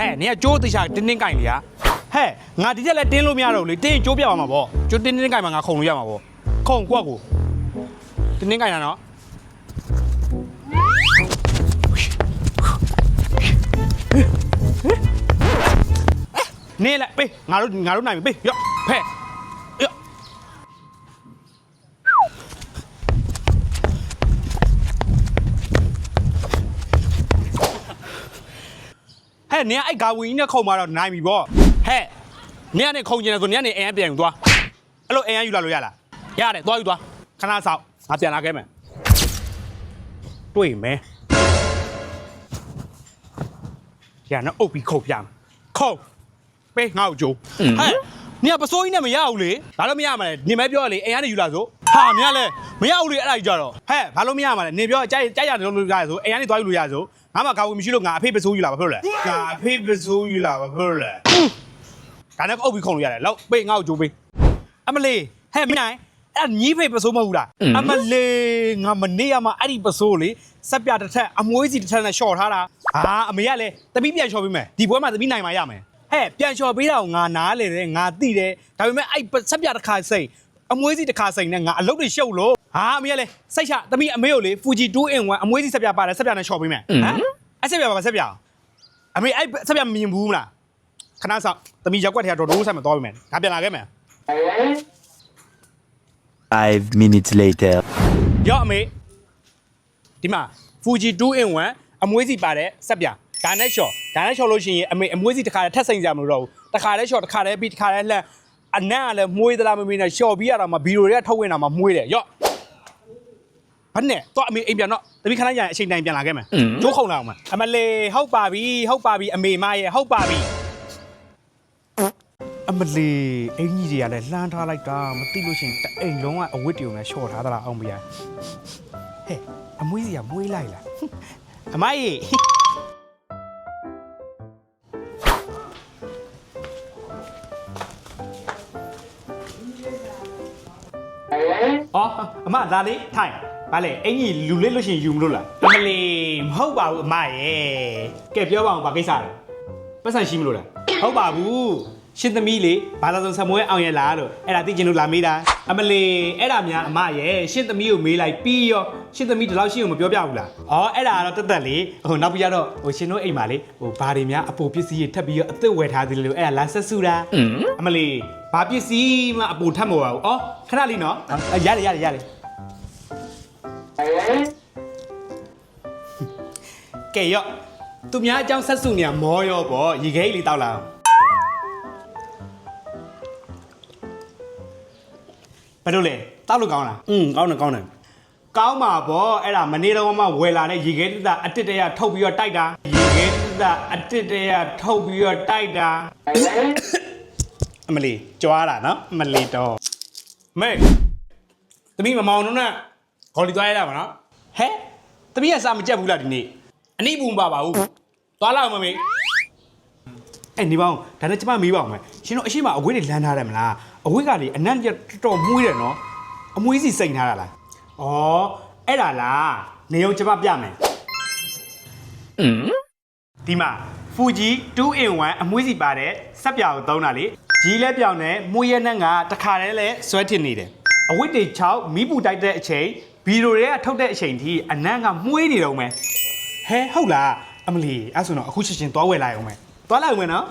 ဟဲ့နင်ကကျိုးတခြားတင်းတင်းကင်လေဟာဟဲ့ငါဒီချက်လည်းတင်းလို့မရတော့ဘူးလေတင်းရင်ကျိုးပြသွားမှာပေါ့ကျိုးတင်းတင်းကင်မှာငါခုံလို့ရမှာပေါ့ခုံကွက်ကိုတင်းတင်းကင်တာနော်နေလိုက်ပေးငါတို့ငါတို့နိုင်ပြီပေးရော့ဖဲ့ နင်ကအဲ့ဂါဝီကြီးနဲ့ခုံมาတော့နိုင်ပြီပေါ့ဟဲ့နင်ကနေခုံကျင်တယ်ဆိုနင်ကနေအရင်ပြန်ယူသွားအဲ့လိုအရင်ယူလာလို့ရလားရတယ်သွားယူသွားခဏဆောက်ငါပြန်လာခဲ့မယ်တွေ့မယ်ရနော်အုပ်ပြီးခုတ်ပြမယ်ခုတ်ပေးငါ့ကိုကြိုးဟဲ့နင်ကပစိုးကြီးနဲ့မရဘူးလေဘာလို့မရမှာလဲနင်မဲပြောရလေအရင်ကနေယူလာဆို ဟာနင်ကလည်းမရဘူးလေအဲ့ဒါကြီးကြတော့ဟဲ့ဘာလို့မရမှာလဲနင်ပြောကြိုက်ကြိုက်ရတယ်လို့ရတယ်ဆိုအရင်ကနေသွားယူလို့ရဆိုငါမှဂါဝီမရှိလို့ငါအဖေပစိုးယူလာဘာဖြစ်လို့လဲငါအဖေပစိုးယူလာဘာဖြစ်လို့လဲဒါနဲ့အုပ်ပြီးခုံလို့ရတယ်လောက်ပေးငါ့ကိုကြိုးပေးအမလေးဟဲ့မင်းနိုင်အဲ့ဒါညီးဖေပစိုးမဟုတ်ဘူးလားအမလေးငါမနေရမှာအဲ့ဒီပစိုးလေစက်ပြတစ်ထက်အမွေးစီတစ်ထက်နဲ့ရှော့ထားတာဟာအမေကလည်းတပီးပြန်ရှော့ပေးမယ်ဒီပွဲမှာတပီးနိုင်မှာရမယ်ဟဲ့ပြန်ရှော့ပေးတာကိုငါနားလေတယ်ငါသိတယ်ဒါပေမဲ့အဲ့စက်ပြတစ်ခါစိတ် အမွေးစီတစ်ခါစိတ်နဲ့ငါအလုပ်တွေရှုပ်လို့ဟာအမေကလည်းစိတ်ချတပီးအမေကိုလေဖူဂျီ2 in 1အမွေးစီစက်ပြပါတယ်စက်ပြနဲ့ရှော့ပေးမယ်ဟမ်အဲ့စက်ပြပါပါစက်ပြအမေအဲ့စက်ပြမမြင်ဘူးမလားခဏဆောက်သမီးရက်ွက်ထဲကတော့ဒိုးဆိုင်မှာသွားပြီမယ်ငါပြန်လာခဲ့မယ် Five minutes later. ရော့အမေဒီမှာ Fuji 2 in 1အမွေးစီပါတဲ့စက်ပြဒါနဲ့ရှော့ဒါနဲ့ရှော့လို့ရှိရင်အမေအမွေးစီတစ်ခါတည်းထက်စိမ့်ကြမလို့တော့ဘူးတစ်ခါတည်းရှော့တစ်ခါတည်းပြီးတစ်ခါတည်းလှမ်း အနံ့ကလည်းမွေးသလားမမေးနဲ့ရှော့ပြီးရတာမှဘီရိုတွေကထုတ်ဝင်တာမှမွေးတယ်ရော့ဘာနဲ့တော့အမေအိမ်ပြန်တော့တပီခဏကြာရင်အချိန်တိုင်းပြန်လာခဲ့မယ်ကျိုးခုံလာအောင်မအမလေးဟုတ်ပါပြီဟုတ်ပါပြီအမေမရဲ့ဟုတ်ပါပြီအမလီအင်ကြီးတွေကလည်းလှမ်းထားလိုက်တာမသိလို့ရှရင်တအိမ်လုံးကအဝတ်ပြုံနဲ့ရှော့ထားသလားအောင်မရဟဲ့အမွေးစီကမွေးလိုက်လားအမကြီး အော်အမဒါလေးထိုင်ဗာလေအင်ကြီးလူလေးလို့ရှရင်ယူမလို့လားအမလီမဟုတ်ပါဘူးအမရဲ့ကဲပြောပါအောင်ဗာကိစ္စလဲပတ်စံရှိမလို့လားဟုတ်ပါဘူး ရှင်သမီးလေဘာသာစုံဆမွဲအောင်ရဲ့လားလို့အဲ့ဒါသိချင်လို့လာမေးတာအမလီအဲ့ဒါများအမရဲ့ရှင်သမီးကိုမေးလိုက်ပြီးရောရှင်သမီးဒီလောက်ရှိအောင်မပြောပြဘူးလားဩအဲ့ဒါကတော့တက်တက်လေဟိုနောက်ပြီးတော့ဟိုရှင်တို့အိမ်မှာလေဟိုဘာတွေများအပိုပစ္စည်းတွေထပ်ပြီးတော့အသက်ဝယ်ထားသေးတယ်လို့အဲ့ဒါလာဆက်စုတာအမလီဘာပစ္စည်းမှအပိုထပ်မဝယ်ဘူးဩခဏလေးနော်အဲ့ရတယ်ရတယ်ရတယ်ကဲရော့သူများအကြောင်းဆက်စုနေရမောရောပေါ့ရေခဲလေးတောက်လာအောင် ဘယ်လိုလဲတောက်လို့ကောင်းလားอืมကောင်းတယ်ကောင်းတယ်ကောင်းပါဗောအဲ့ဒါမနေ့တော့မှဝယ်လာတဲ့ရေခဲတစ်သားအတစ်တရထုတ်ပြီးတော့တိုက်တာရေခဲတစ်သားအတစ်တရထုတ်ပြီးတော့တိုက်တာအမလီကြွားလာနော်အမလီတော့မေသမီးမမောင်တော့နဲ့ခေါ်လီသွားရတာမနော်ဟဲ့သမီးကစာမကြက်ဘူးလားဒီနေ့အနိဘူးမပါပါဘူးသွားလာအောင်မမေ အဲ့နေပါဦးဒါနဲ့ကျမမေးပါအောင်မယ်ရှင်တို့အရှိမအဝေးတွေလမ်းထားတယ်မလားအဝေးကလေအနံ့ကြတော်တော်မှုေးတယ်နော်အမွေးစီစိန်ထားတာလားဩအဲ့ဒါလားနေအောင်ကျမပြမယ်ဒီမှာ Fuji 2 in 1အမွေးစီပါတဲ့စက်ပြောင်သုံးတာလေကြီးလဲပြောင်နဲ့မွေးရနဲ့ကတခါတည်းလဲဆွဲထင်နေတယ်အဝတ်တွေ6မိပူတိုက်တဲ့အချိန်ဗီဒီယိုတွေကထုတ်တဲ့အချိန်ထိအနံ့ကမှုေးနေတော့မယ်ဟဲဟုတ်လားအမလီအဲ့ဆိုတော့အခုချက်ချင်းသွားဝယ်လိုက်အောင်မယ် သွားလိုက်အောင်မယ်နော်